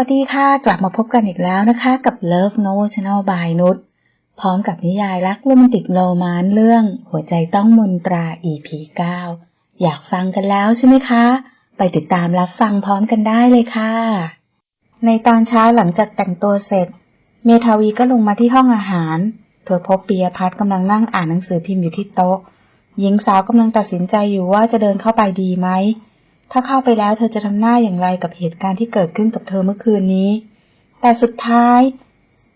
สวัสดีค่ะ กลับมาพบกันอีกแล้วนะคะ กับ Love Note Channel by นุชพร้อมกับนิยายรักโรแมนติกโรแมนต์เรื่อง หัวใจต้องมนตรา EP 9 อยากฟังกันแล้วใช่ไหมคะ ไปติดตามรับฟังพร้อมกันได้เลยค่ะ ในตอนเช้าหลังจากแต่งตัวเสร็จ เมทาวีก็ลงมาที่ห้องอาหาร เธอพบปียพัฒน์กำลังนั่งอ่านหนังสือพิมพ์อยู่ที่โต๊ะ หญิงสาวกำลังตัดสินใจอยู่ว่าจะเดินเข้าไปดีไหม ถ้าเข้าไปแล้วเธอจะทำหน้าอย่างไรกับเหตุการณ์ที่เกิดขึ้นกับเธอเมื่อคืนนี้ แต่สุดท้าย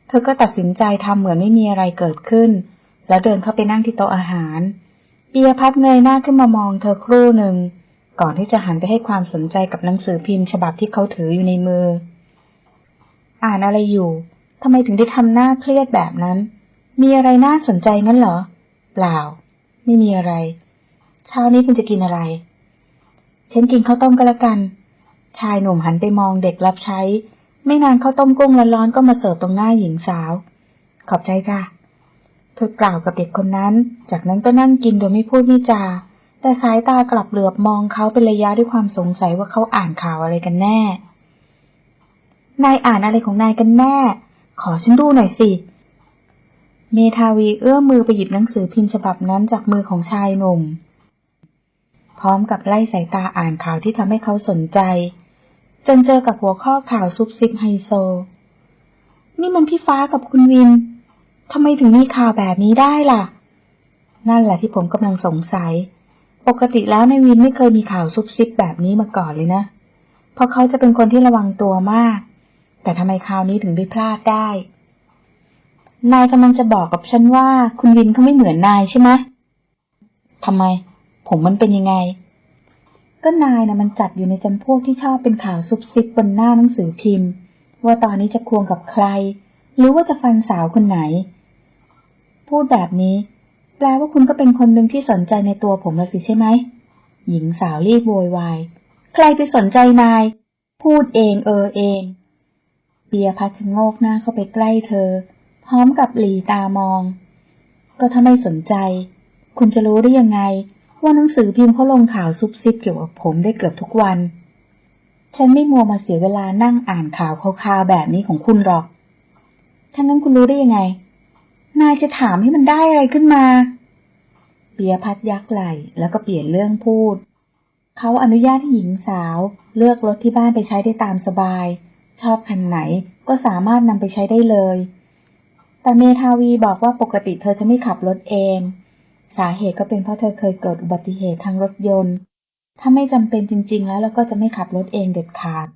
เธอก็ตัดสินใจทำเหมือนไม่มีอะไรเกิดขึ้น แล้วเดินเข้าไปนั่งที่โต๊ะอาหารปียพัฒน์เงยหน้าขึ้นมามองเธอครู่หนึ่ง ก่อนที่จะหันไปให้ความสนใจกับหนังสือพิมพ์ ฉบับที่เขาถืออยู่ในมือ อ่านอะไรอยู่ทำไมถึงได้ทำหน้าเครียดแบบนั้น มีอะไรน่าสนใจงั้นเหรอ เปล่า ไม่มีอะไร เช้านี้คุณจะกินอะไร ฉันกินข้าวต้มก็แล้วกัน ชายหนุ่มหันไปมองเด็กรับใช้ ไม่นานข้าวต้มกุ้งร้อนๆก็มาเสิร์ฟตรงหน้าหญิงสาว ขอบใจจ้ะเธอกล่าวกับเด็กคนนั้น จากนั้นก็นั่งกินโดยไม่พูดไม่จา แต่สายตากลับเหลือบมองเขาเป็นระยะด้วยความสงสัยว่าเขาอ่านข่าวอะไรกันแน่ นายอ่านอะไรของนายกันแน่ ขอฉันดูหน่อยสิ เมทาวีเอื้อมมือไปหยิบหนังสือพิมพ์ฉบับนั้นจากมือของชายหนุ่ม พร้อมกับไล่สายตาอ่านข่าวที่ทำให้เขาสนใจ จนเจอกับหัวข้อข่าวซุบซิบไฮโซ นี่มันพี่ฟ้ากับคุณวินทำไมถึงมีข่าวแบบนี้ได้ล่ะ นั่นแหละที่ผมกำลังสงสัย ปกติแล้วในวินไม่เคยมีข่าวซุบซิบแบบนี้มาก่อนเลยนะ เพราะเขาจะเป็นคนที่ระวังตัวมาก แต่ทำไมคราวนี้ถึงได้พลาดได้ นายกำลังจะบอกกับฉันว่า คุณวินเขาไม่เหมือนนายใช่ไหมทำไม ผมมันเป็นยังไง ก็นายนะมันจัดอยู่ในจำพวกที่ชอบเป็นข่าวซุบซิบบนหน้าหนังสือพิมพ์ ว่าตอนนี้จะควงกับใคร หรือว่าจะฟันสาวคนไหน พูดแบบนี้ แปลว่าคุณก็เป็นคนหนึ่งที่สนใจในตัวผมล้วสิใช่ไหม หญิงสาวรีบโวยวาย ใครไปสนใจนาย พูดเองเออเอง เปียพัชชะโงกหน้าเข้าไปใกล้เธอ พร้อมกับหลีตามอง ก็ถ้าไม่สนใจ คุณจะรู้ได้ยังไง ว่าหนังสือพิมพ์เขาลงข่าวซุบซิบเกี่ยวกับผมได้เกือบทุกวัน ฉันไม่มัวมาเสียเวลานั่งอ่านข่าวคาวๆแบบนี้ของคุณหรอกฉะนั้นคุณรู้ได้ยังไง นายจะถามให้มันได้อะไรขึ้นมา เปียพัดยักไหลแล้วก็เปลี่ยนเรื่องพูด เขาอนุญาตให้หญิงสาว เลือกรถที่บ้านไปใช้ได้ตามสบาย ชอบคันไหนก็สามารถนำไปใช้ได้เลย แต่เมทาวีบอกว่าปกติเธอจะไม่ขับรถเอง สาเหตุก็เป็นเพราะเธอเคยเกิดอุบัติเหตุทางรถยนต์ ถ้าไม่จำเป็นจริง ๆ แล้วแล้วก็จะไม่ขับรถเองเด็ดขาด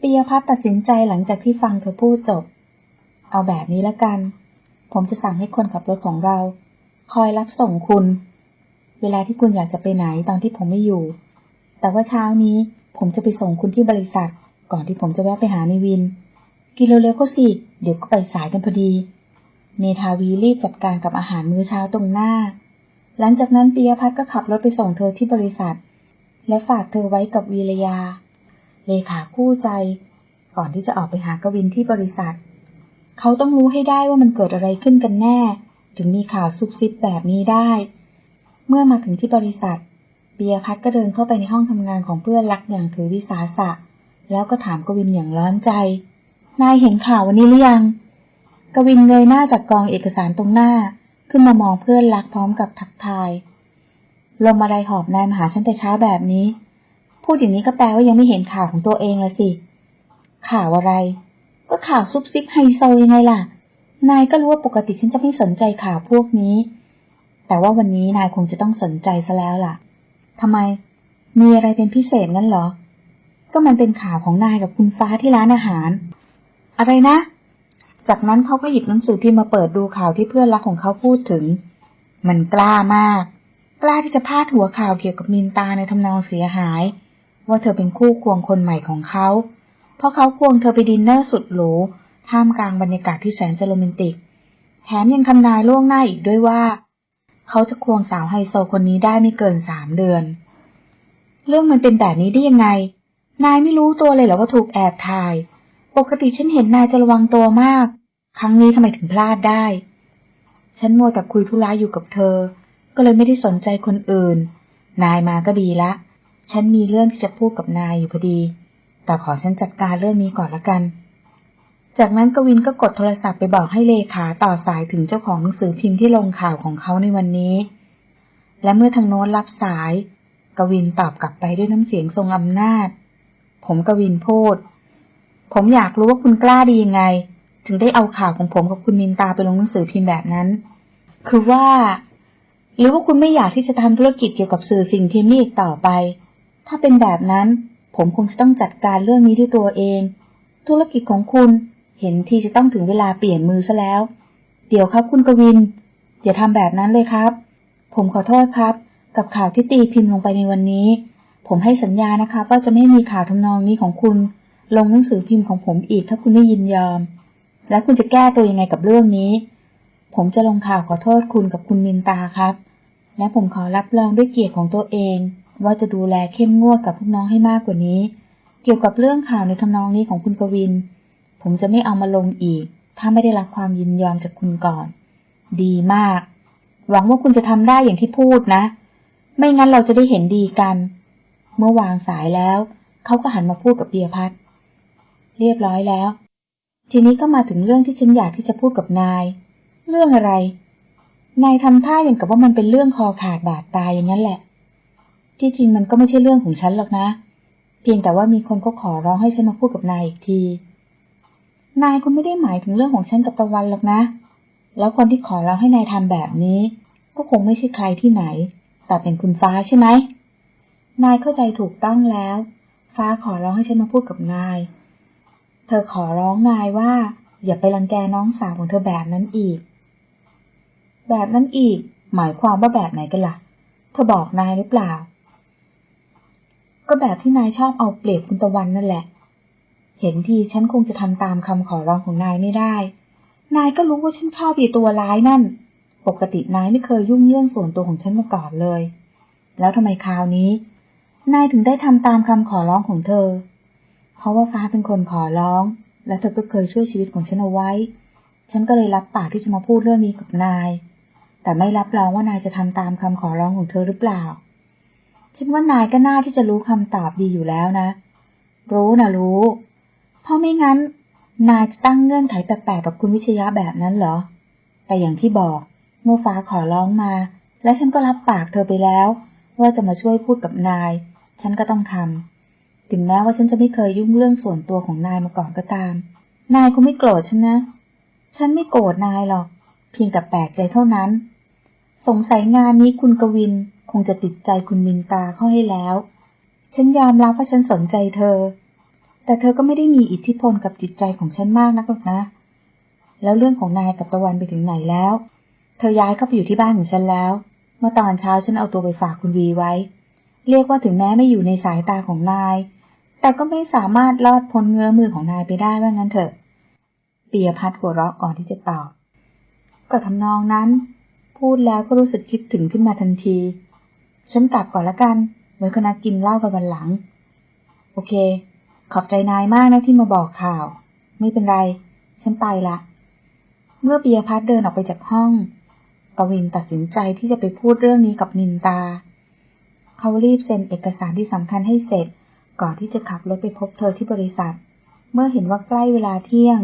ปิยพัฒน์ตัดสินใจหลังจากที่ฟังเธอพูดจบ เอาแบบนี้ละกัน ผมจะสั่งให้คนขับรถของเรา คอยรับส่งคุณ เวลาที่คุณอยากจะไปไหนตอนที่ผมไม่อยู่ แต่ว่าเช้านี้ผมจะไปส่งคุณที่บริษัท ก่อนที่ผมจะแวะไปหาในวิน กินเร็วๆก็สิ เดี๋ยวก็ไปสายกันพอดี เมทาวีรีบจัดการกับอาหารมื้อเช้าตรงหน้า หลังจากนั้นปียพัฒน์ก็ขับรถไปส่งเธอที่บริษัท และฝากเธอไว้กับวีรยา เลขาคู่ใจ ก่อนที่จะออกไปหากวินที่บริษัท เขาต้องรู้ให้ได้ว่ามันเกิดอะไรขึ้นกันแน่ ถึงมีข่าวซุบซิบแบบนี้ได้ เมื่อมาถึงที่บริษัทเบียพัฒน์ก็เดินเข้าไปในห้องทำงานของเพื่อนรักอย่างถือวิสาสะ แล้วก็ถามกวินอย่างร้อนใจ นายเห็นข่าววันนี้หรือยัง กวินเงยหน้าจากกองเอกสารตรงหน้า ขึ้นมามองเพื่อนรักพร้อมกับทักทาย ลมอะไรหอบนายมาหาฉันแต่เช้าแบบนี้ พูดอย่างนี้ก็แปลว่ายังไม่เห็นข่าวของตัวเองละสิ ข่าวอะไร ก็ข่าวซุบซิบไฮโซยังไงล่ะ นายก็รู้ว่าปกติฉันจะไม่สนใจข่าวพวกนี้ แต่ว่าวันนี้นายคงจะต้องสนใจซะแล้วล่ะทำไม มีอะไรเป็นพิเศษงั้นเหรอ ก็มันเป็นข่าวของนายกับคุณฟ้าที่ร้านอาหาร อะไรนะ จากนั้นเขาก็หยิบหนังสือพิมพ์มาเปิดดูข่าวที่เพื่อนรักของเขาพูดถึง มันกล้ามาก กล้าที่จะพาดหัวข่าวเกี่ยวกับมินตาในทำนองเสียหาย ว่าเธอเป็นคู่ควงคนใหม่ของเขา เพราะเขาควงเธอไปดินเนอร์สุดหรูท่ามกลางบรรยากาศที่แสนจะโรแมนติก แถมยังทำนายล่วงหน้าอีกด้วยว่า เขาจะควงสาวไฮโซคนนี้ได้ไม่เกินสามเดือน เรื่องมันเป็นแบบนี้ได้ยังไง นายไม่รู้ตัวเลยเหรอว่าถูกแอบถ่าย ปกติฉันเห็นนายจะระวังตัวมาก ครั้งนี้ทำไมถึงพลาดได้ ฉันมัวแต่คุยธุระอยู่กับเธอ ก็เลยไม่ได้สนใจคนอื่น นายมาก็ดีละ ฉันมีเรื่องที่จะพูดกับนายอยู่พอดี แต่ขอฉันจัดการเรื่องนี้ก่อนละกัน จากนั้นกวินก็กดโทรศัพท์ไปบอกให้เลขาต่อสายถึงเจ้าของหนังสือพิมพ์ที่ลงข่าวของเขาในวันนี้ และเมื่อทางโน้นรับสาย กวินตอบกลับไปด้วยน้ำเสียงทรงอำนาจ ผมกวินพูด ผมอยากรู้ว่าคุณกล้าดียังไง ถึงได้เอาข่าวของผมกับคุณมินตาไปลงหนังสือพิมพ์แบบนั้น คือว่า หรือว่าคุณไม่อยากที่จะทำธุรกิจเกี่ยวกับสื่อสิ่งพิมพ์นี้อีกต่อไป ถ้าเป็นแบบนั้น ผมคงจะต้องจัดการเรื่องนี้ด้วยตัวเอง ธุรกิจของคุณเห็นที่จะต้องถึงเวลาเปลี่ยนมือซะแล้ว เดี๋ยวครับคุณกวิน อย่าทำแบบนั้นเลยครับ ผมขอโทษครับ กับข่าวที่ตีพิมพ์ลงไปในวันนี้ ผมให้สัญญานะคะว่าจะไม่มีข่าวทำนองนี้ของคุณ ลงหนังสือพิมพ์ของผมอีกถ้าคุณไม่ยินยอม และคุณจะแก้ตัวยังไงกับเรื่องนี้ ผมจะลงข่าวขอโทษคุณกับคุณมินตาครับ และผมขอรับรองด้วยเกียรติของตัวเอง ว่าจะดูแลเข้มงวดกับพวกน้องให้มากกว่านี้ เกี่ยวกับเรื่องข่าวในทำนองนี้ของคุณกวิน ผมจะไม่เอามาลงอีก ถ้าไม่ได้รับความยินยอมจากคุณก่อน ดีมาก หวังว่าคุณจะทำได้อย่างที่พูดนะ ไม่งั้นเราจะได้เห็นดีกัน เมื่อวางสายแล้ว เขาก็หันมาพูดกับเบียพัท เรียบร้อยแล้ว ทีนี้ก็มาถึงเรื่องที่ฉันอยากที่จะพูดกับนาย เรื่องอะไร นายทำท่าอย่างกับว่ามันเป็นเรื่องคอขาดบาดตายอย่างนั้นแหละ ที่จริงมันก็ไม่ใช่เรื่องของฉันหรอกนะ เพียงแต่ว่ามีคนก็ขอร้องให้ฉันมาพูดกับนายอีกที นายคงไม่ได้หมายถึงเรื่องของฉันกับตะวันหรอกนะ แล้วคนที่ขอร้องให้นายทำแบบนี้ ก็คงไม่ใช่ใครที่ไหน แต่เป็นคุณฟ้าใช่ไหมนายเข้าใจถูกต้องแล้ว ฟ้าขอร้องให้ฉันมาพูดกับนาย เธอขอร้องนายว่า อย่าไปรังแกน้องสาวของเธอแบบนั้นอีก แบบนั้นอีก หมายความว่าแบบไหนกันล่ะ เธอบอกนายหรือเปล่า ก็แบบที่นายชอบเอาเปรียบคุณตะวันนั่นแหละ เห็นทีฉันคงจะทำตามคำขอร้องของนายไม่ได้ นายก็รู้ว่าฉันชอบอีตัวร้ายนั่น ปกตินายไม่เคยยุ่งเรื่องส่วนตัวของฉันมาก่อนเลย แล้วทำไมคราวนี้ นายถึงได้ทำตามคำขอร้องของเธอ ราะว่าฟ้าเป็นคนขอร้อง และเธอก็เคยช่วยชีวิตของฉันเอาไว้ ฉันก็เลยรับปากที่จะมาพูดเรื่องนี้กับนาย แต่ไม่รับรองว่านายจะทำตามคำขอร้องของเธอหรือเปล่า ฉันว่านายก็น่าที่จะรู้คำตอบดีอยู่แล้วนะ รู้นะรู้ เพราะไม่งั้น นายจะตั้งเงื่อนไขแปลกๆกับคุณวิชยะแบบนั้นเหรอ แต่อย่างที่บอก เมื่อฟ้าขอร้องมา และฉันก็รับปากเธอไปแล้ว ว่าจะมาช่วยพูดกับนาย ฉันก็ต้องทำ ถึงแม้ว่าฉันจะไม่เคยยุ่งเรื่องส่วนตัวของนายมาก่อนก็ตาม นายคงไม่โกรธฉันนะ ฉันไม่โกรธนายหรอก เพียงแต่แปลกใจเท่านั้น สงสัยงานนี้คุณกวินคงจะติดใจคุณมินตาเข้าให้แล้ว ฉันยอมรับว่าฉันสนใจเธอ แต่เธอก็ไม่ได้มีอิทธิพลกับจิตใจของฉันมากนักหรอกนะ แล้วเรื่องของนายกับตะวันไปถึงไหนแล้ว เธอย้ายเข้าไปอยู่ที่บ้านของฉันแล้ว เมื่อตอนเช้าฉันเอาตัวไปฝากคุณวีไว้ เรียกว่าถึงแม้ไม่อยู่ในสายตาของนาย แต่ก็ไม่สามารถลอดพ้นเงื้อมือของนายไปได้ว่างั้นเถอะเปียพัดหัวเราะก่อนที่จะตอบ ก็ทำนองนั้น พูดแล้วก็รู้สึกคิดถึงขึ้นมาทันที ฉันกลับก่อนละกันไว้ก็นัดกินเหล้ากันวันหลัง โอเค ขอบใจนายมากนะที่มาบอกข่าว ไม่เป็นไร ฉันไปละ เมื่อเปียพัดเดินออกไปจากห้อง กวินตัดสินใจที่จะไปพูดเรื่องนี้กับนินตา เขารีบเซ็นเอกสารที่สำคัญให้เสร็จ ก่อนที่จะขับรถไปพบเธอที่บริษัท เมื่อเห็นว่าใกล้เวลาเที่ยง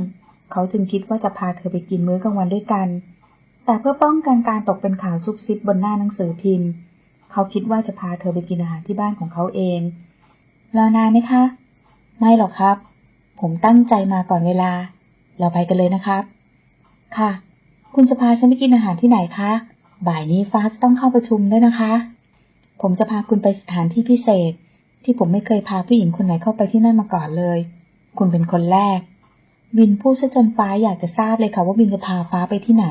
เขาจึงคิดว่าจะพาเธอไปกินมื้อกลางวันด้วยกัน แต่เพื่อป้องกันการตกเป็นข่าวซุบซิบบนหน้าหนังสือพิมพ์ เขาคิดว่าจะพาเธอไปกินอาหารที่บ้านของเขาเองรอนานไหมคะ ไม่หรอกครับ ผมตั้งใจมาก่อนเวลา เราไปกันเลยนะครับ ค่ะ คุณจะพาฉันไปกินอาหารที่ไหนคะ บ่ายนี้ฟ้าจะต้องเข้าประชุมด้วยนะคะ ผมจะพาคุณไปสถานที่พิเศษ ที่ผมไม่เคยพาผู้หญิงคนไหนเข้าไปที่นั่นมาก่อนเลย คุณเป็นคนแรกบินพูดซะจนฟ้าอยากจะทราบเลยค่ะว่าบินจะพาฟ้าไปที่ไหน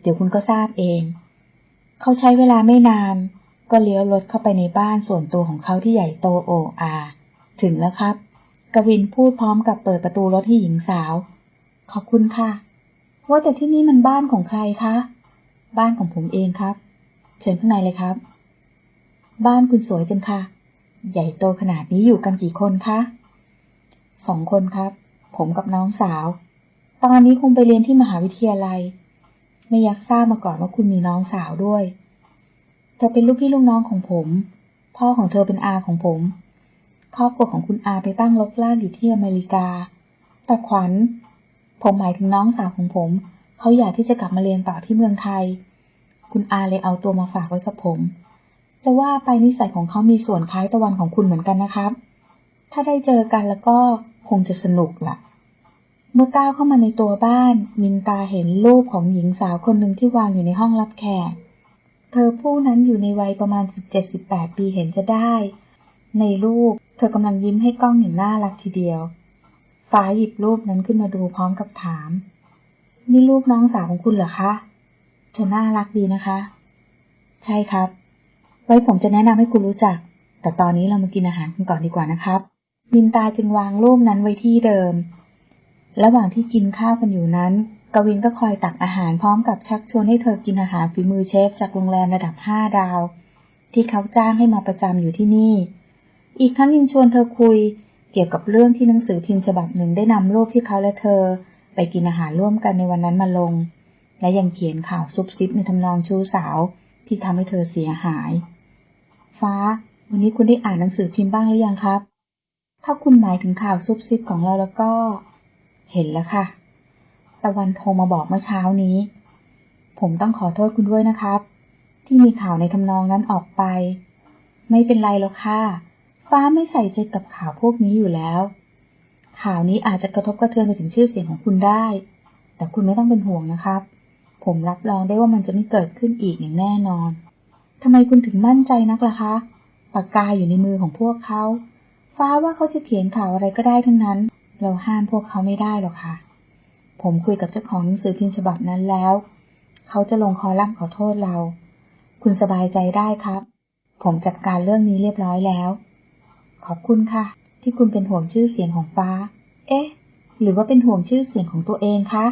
เดี๋ยวคุณก็ทราบเอง เขาใช้เวลาไม่นาน ก็เลี้ยวรถเข้าไปในบ้านส่วนตัวของเขาที่ใหญ่โตโออาถึงแล้วครับ กวินพูดพร้อมกับเปิดประตูรถให้หญิงสาว ขอบคุณค่ะ ว่าแต่ที่นี่มันบ้านของใครคะ บ้านของผมเองครับ เชิญข้างในเลยครับ บ้านคุณสวยจังค่ะ ใหญ่โตขนาดนี้อยู่กันกี่คนคะ สองคนครับ ผมกับน้องสาว ตอนนี้คงไปเรียนที่มหาวิทยาลัย ไม่อยากทราบมาก่อนว่าคุณมีน้องสาวด้วย เธอเป็นลูกพี่ลูกน้องของผม พ่อของเธอเป็นอาของผม ครอบครัวของคุณอาไปตั้งรกราอยู่ที่อเมริกา แต่ขวัญ ผมหมายถึงน้องสาวของผม เขาอยากที่จะกลับมาเรียนต่อที่เมืองไทย คุณอาเลยเอาตัวมาฝากไว้กับผม จะว่าไปนิสัยของเขามีส่วนคล้ายตะวันของคุณเหมือนกันนะครับ ถ้าได้เจอกันแล้วก็คงจะสนุกล่ะ เมื่อก้าวเข้ามาในตัวบ้าน มินตาเห็นรูปของหญิงสาวคนหนึ่งที่วางอยู่ในห้องรับแขก เธอผู้นั้นอยู่ในวัยประมาณ 17-18 ปีเห็นจะได้ ในรูปเธอกำลังยิ้มให้กล้องอย่างน่ารักทีเดียว ฟ้าหยิบรูปนั้นขึ้นมาดูพร้อมกับถาม นี่รูปน้องสาวของคุณเหรอคะ เธอน่ารักดีนะคะ ใช่ครับ ไว้ผมจะแนะนำให้คุณรู้จัก แต่ตอนนี้เรามากินอาหารกันก่อนดีกว่านะครับ มินตาจึงวางรูปนั้นไว้ที่เดิม ระหว่างที่กินข้าวกันอยู่นั้น กวินก็คอยตักอาหารพร้อมกับชักชวนให้เธอกินอาหารฝีมือเชฟจากโรงแรมระดับห้าดาว ที่เขาจ้างให้มาประจำอยู่ที่นี่ อีกทั้งยังชวนเธอคุย เกี่ยวกับเรื่องที่หนังสือพิมพ์ฉบับหนึ่งได้นำรูปที่เขาและเธอ ไปกินอาหารร่วมกันในวันนั้นมาลง และยังเขียนข่าวซุบซิบในทำนองชู้สาวที่ทำให้เธอเสียหาย ฟ้า วันนี้คุณได้อ่านหนังสือพิมพ์บ้างหรือยังครับ ถ้าคุณหมายถึงข่าวซุบซิบของเราแล้วก็ เห็นแล้วค่ะ ตะวันโทรมาบอกเมื่อเช้านี้ ผมต้องขอโทษคุณด้วยนะครับ ที่มีข่าวในทำนองนั้นออกไป ไม่เป็นไรหรอกค่ะ ฟ้าไม่ใส่ใจกับข่าวพวกนี้อยู่แล้ว ข่าวนี้อาจจะกระทบกระเทือนไปถึงชื่อเสียงของคุณได้ แต่คุณไม่ต้องเป็นห่วงนะครับ ผมรับรองได้ว่ามันจะไม่เกิดขึ้นอีกอย่างแน่นอน ทำไมคุณถึงมั่นใจนักล่ะคะ ปากกาอยู่ในมือของพวกเขา ฟ้าว่าเขาจะเขียนข่าวอะไรก็ได้ทั้งนั้น เราห้ามพวกเขาไม่ได้หรอกค่ะ ผมคุยกับเจ้าของหนังสือพิมพ์ฉบับนั้นแล้ว เขาจะลงคอลัมน์ขอโทษเรา คุณสบายใจได้ครับ ผมจัดการเรื่องนี้เรียบร้อยแล้ว ขอบคุณค่ะ ที่คุณเป็นห่วงชื่อเสียงของฟ้า เอ๊ะ หรือว่าเป็นห่วงชื่อเสียงของตัวเองคะ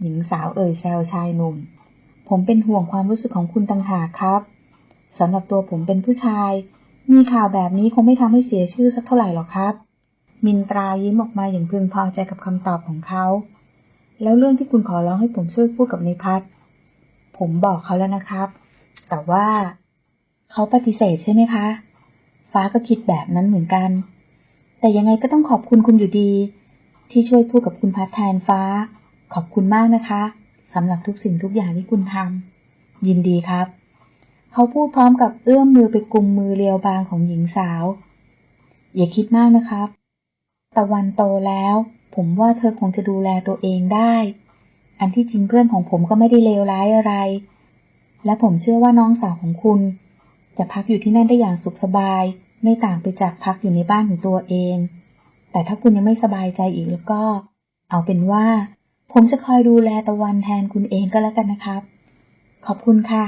หญิงสาวเอ่ยแซวชายหนุ่ม ผมเป็นห่วงความรู้สึกของคุณต่างหากครับ สำหรับตัวผมเป็นผู้ชาย มีข่าวแบบนี้คงไม่ทำให้เสียชื่อสักเท่าไหร่หรอกครับ มินตรายิ้มออกมาอย่างพึงพอใจกับคำตอบของเขา แล้วเรื่องที่คุณขอร้องให้ผมช่วยพูดกับในพัฒน์ผมบอกเขาแล้วนะครับ แต่ว่าเขาปฏิเสธใช่ไหมคะ ฟ้าก็คิดแบบนั้นเหมือนกัน แต่ยังไงก็ต้องขอบคุณคุณอยู่ดี ที่ช่วยพูดกับคุณพัฒน์แทนฟ้า ขอบคุณมากนะคะสำหรับทุกสิ่งทุกอย่างที่คุณทำยินดีครับ เขาพูดพร้อมกับเอื้อมมือไปกุมมือเรียวบางของหญิงสาว อย่าคิดมากนะครับ ตะวันโตแล้ว ผมว่าเธอคงจะดูแลตัวเองได้ อันที่จริงเพื่อนของผมก็ไม่ได้เลวร้ายอะไร และผมเชื่อว่าน้องสาวของคุณ จะพักอยู่ที่นั่นได้อย่างสุขสบาย ไม่ต่างไปจากพักอยู่ในบ้านของตัวเอง แต่ถ้าคุณยังไม่สบายใจอีกแล้วก็ เอาเป็นว่า ผมจะคอยดูแลตะวันแทนคุณเองก็แล้วกันนะครับ ขอบคุณค่ะ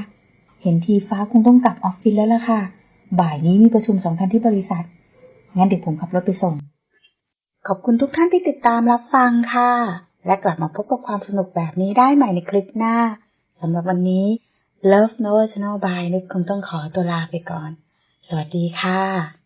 เห็นทีฟ้าคงต้องกลับออฟฟิศแล้วล่ะค่ะ บ่ายนี้มีประชุมสำคัญที่บริษัท งั้นเดี๋ยวผมขับรถไปส่ง ขอบคุณทุกท่านที่ติดตามรับฟังค่ะ และกลับมาพบกับความสนุกแบบนี้ได้ใหม่ในคลิปหน้า สำหรับวันนี้ Love No Channel by นุชคงต้องขอตัวลาไปก่อน สวัสดีค่ะ